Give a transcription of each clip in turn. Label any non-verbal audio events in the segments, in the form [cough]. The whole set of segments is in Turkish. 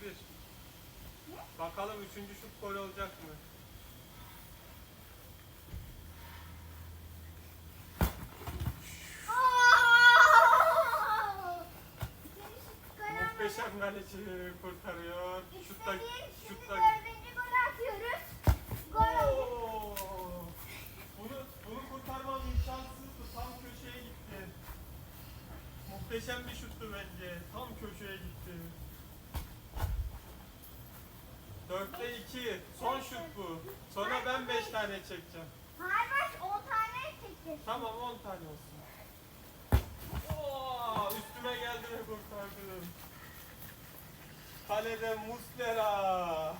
2'de 1. Ne? Bakalım 3. şut gol olacak mı? Gol. Muhteşem kaleci kurtarıyor. Şutta, bir, şutta. dördüncü golü atıyoruz. Gol. Oo! Bunu, bunu kurtarmam imkansızdı. Tam köşeye gitti. Muhteşem bir şuttu bence. Tam köşeye gitti. Dörtte iki. Son şut bu. Sonra ben beş tane çekeceğim. Hayır, 10 tane çekti. Tamam 10 tane olsun. Oo, üstüme geldi ve kurtardım. Kalede Muslera.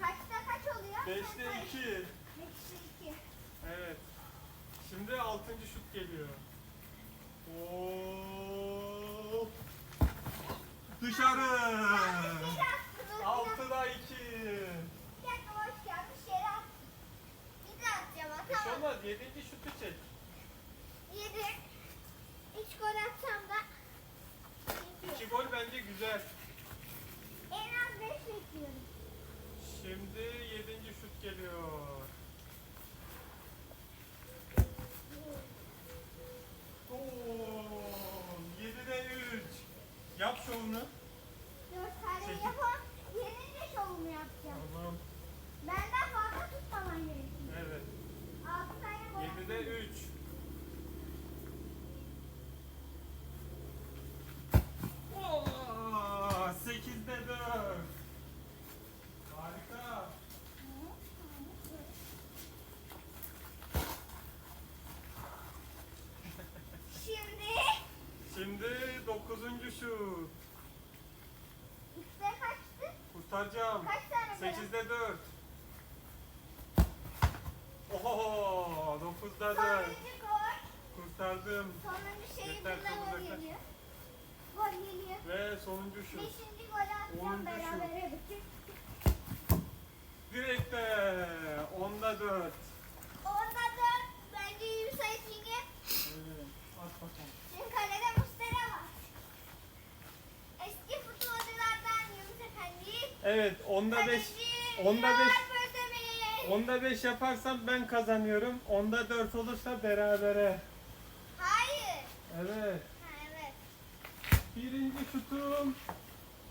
Kaçta kaç oluyor? 5'te 2. Beşte iki. Evet. Şimdi 6. şut geliyor. Oo. Dışarı. Yanlış attınız. 6'da 2. Bir dakika boş gelmiş yere attım. Bir de atacağım Bir şey tamam. olmaz 7. şutu çek. Yedi. Üç gol atsam da 2 gol bence güzel. en az beş bekliyorum. Şimdi 7. şut geliyor. Oo, 7'de 3. Yap şovunu. Dört tane Sekiz. yapam. Yenince şovumu yapacağım. Tamam. Benden fazla tutmaman gerekiyor. Evet. Altı tane gol 7'de 3. Oo, 8'de 4. Harika. Şimdi Şimdi 9. şut. üçte kaçtı? Kurtaracağım. Kaç tane gol? 8'de 4. Oho 9'da 4. Sonuncu gol. Kurtardım. Sonuncu şey Yeter, burada sonuna gol kadar. geliyor. Gol geliyor. Ve sonuncu şut. Beşinci golü atacağım bitir. Direkte 10'da 4. Orada da bence iyi sayı çünkü Evet. At bakalım. Şimdi kalede Evet 10'da 5. Kaleci onda Yılmaz beş- Özdemir. 10'da 5 yaparsam ben kazanıyorum. 10'da 4 olursa berabere. Hayır. Evet. Ha, evet. Birinci şutum.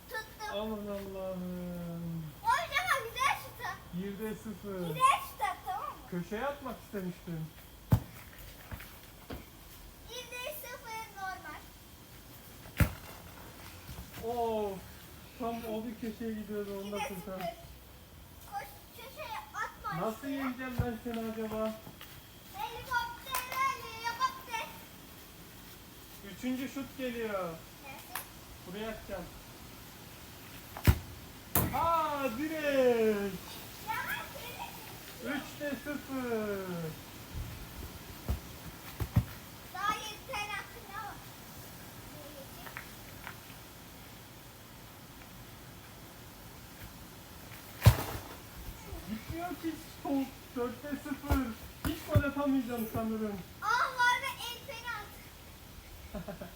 Tuttum. Aman Allah'ım. Oynama güzel şutu. 1'de 0. Güzel şut at tamam mı? Köşeye atmak istemiştim. Bir de sıfır normal. Oo. Tam o bir köşeye gidiyordu onu da sıfır. kurtar. Nasıl işte. yeneceğim ben seni acaba? Helikopter helikopter. Üçüncü şut geliyor. Buraya atacağım. Aa direkt. Yavaş yürü. 3'te 0. Daha yedi tane attın ne var? Ki top. 4'te 0. Hiç gol atamayacağım sanırım. Ah var da el penaltı.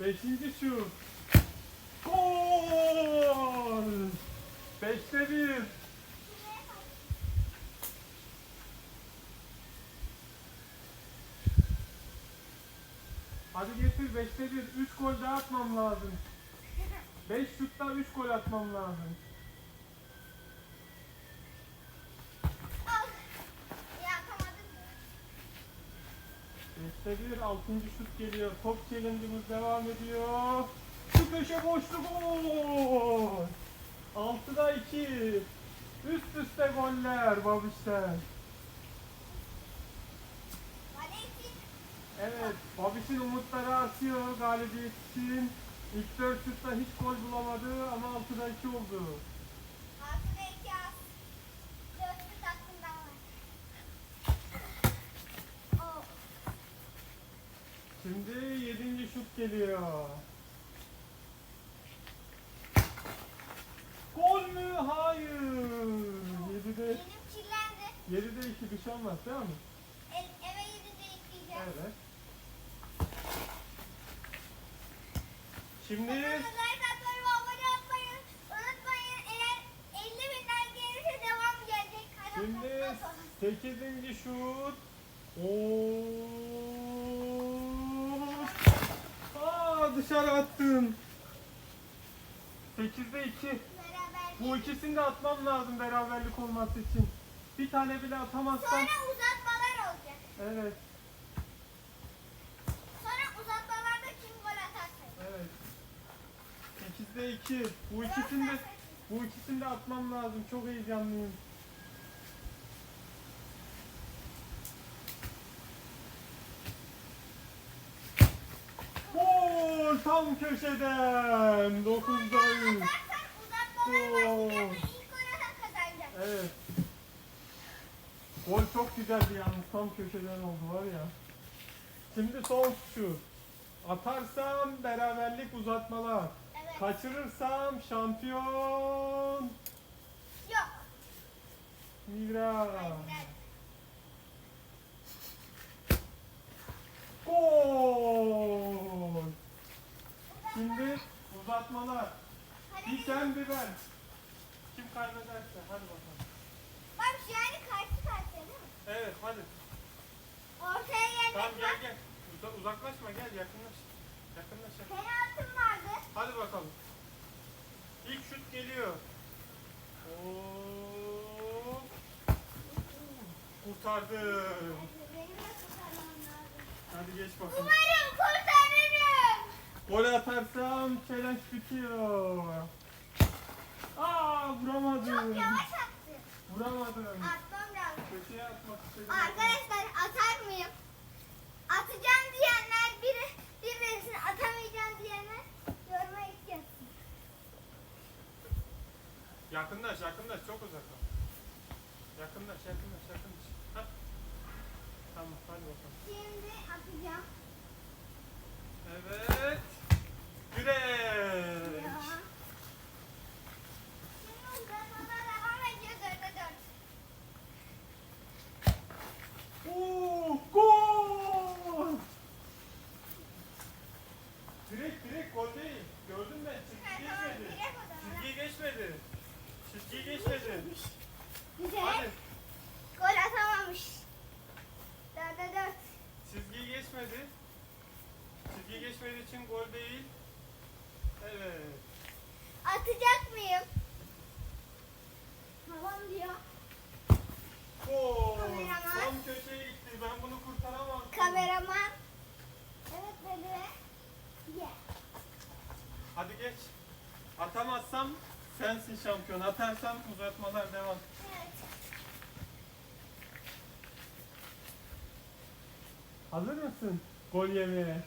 [laughs] Beşinci şut. Gol. 5'te 1. Şuraya bak. Hadi getir 5'te 1. 3 gol daha atmam lazım. [laughs] 5 şutta 3 gol atmam lazım. Al. Ya atamadın mı? 5'te 1. 6. şut geliyor. Top challenge'ımız devam ediyor. Şu köşe boşluk gol. 6'da 2. Üst üste goller Babiş'ten. Evet, Babiş'in umutları artıyor galibiyet için. İlk 4 şutta hiç gol bulamadı ama 6'da 2 oldu. Altıda iki az. Dört şut hakkında var. Şimdi yedinci şut geliyor. Gol mü? Hayır. Yedide, Elim kirlendi. yedide iki bir şey olmaz değil mi? El, eve gidince yıkayacağım. Evet. Şimdi Kanala like atmayı ve abone olmayı unutmayın. Eğer 50 binden gelirse devam gelecek. Şimdi bakalım. 8. şut. Oo! Aa dışarı attın. 8'de 2. Beraber Bu ikisini de atmam lazım beraberlik olması için. Bir tane bile atamazsam. Sonra uzatmalar olacak. Evet, Sonra uzatmalarda kim gol atarsa. evet. 8'de 2. Bu ikisini de bu ikisini de atmam lazım. Çok heyecanlıyım. Gol tam köşeden. 9'da 3. Atarsan uzatmalar Oo. başlayacak ve ilk gol atan kazanacak. Evet. Gol çok güzeldi yalnız tam köşeden oldu var ya. Şimdi son şu. Atarsam beraberlik uzatmalar. Evet. Kaçırırsam şampiyon Yok. Mira. Gol. Şimdi uzatmalar. Bir sen bir ben. Kim kaybederse hadi bakalım. Bak yani karşı karşıya değil mi? Evet hadi. Ortaya gelmek Tamam gel gel. Uza- uzaklaşma gel yakınlaş. Yakınlaş. yakınlaş. Penaltım vardı. Hadi bakalım. İlk şut geliyor. Oo. Kurtardı. Benim de kurtarmam lazım. Hadi geç bakalım. Umarım kurtarırım. Gol atarsam challenge bitiyor. Aa vuramadım. Çok yavaş attı. Vuramadım. Atmam lazım. Köşeye atmak istedim. Arkadaşlar atar mıyım? Atacağım diyenler biri bir versin atamayacağım diyenler yoruma eklesin. Yakınlaş yakınlaş çok uzak. ol. Yakınlaş yakınlaş yakınlaş. Hah. Tamam hadi bakalım. Şimdi atacağım. Evet. Güreş. Ya. Şimdi uzatmalar devam ediyor dörde dört. Oo, gol! Direkt direkt gol değil. Gördün mü? Ha, Çizgi tamam geçmedi. Çizgiyi geçmedi. Çizgiyi geçmedi. Güzel. Hadi. Gol atamamış. Dörde dört. Çizgiyi geçmedi. Çizgiyi geçmediği için gol değil. Evet. Atacak mıyım? Tamam diyor. Gol. Kameraman. Tam köşeye gitti. Ben bunu kurtaramam. Kameraman. Evet dedi. Ye. Hadi geç. Atamazsam sensin şampiyon. Atarsam uzatmalar devam. Evet. Hazır mısın? Gol yemeye.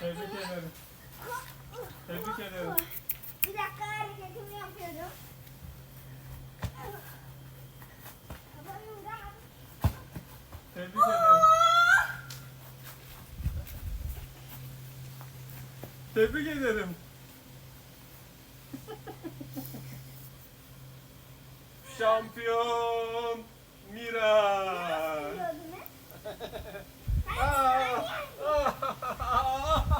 Tebrik ederim. Tebrik ederim. Bir dakika hareketimi yapıyorum. Tebrik ederim. Tebrik ederim. [laughs] Şampiyon Mira. Aa, [laughs]